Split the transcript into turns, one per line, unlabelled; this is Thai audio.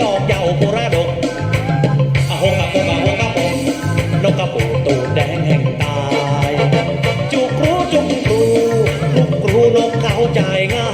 ยอกเยาโบราดกอาหงอาหงอาหกับปงนกกระปูตูดแดงแห่งตาย จุกครูจุกครูลูกครูนกเขาใจง่าย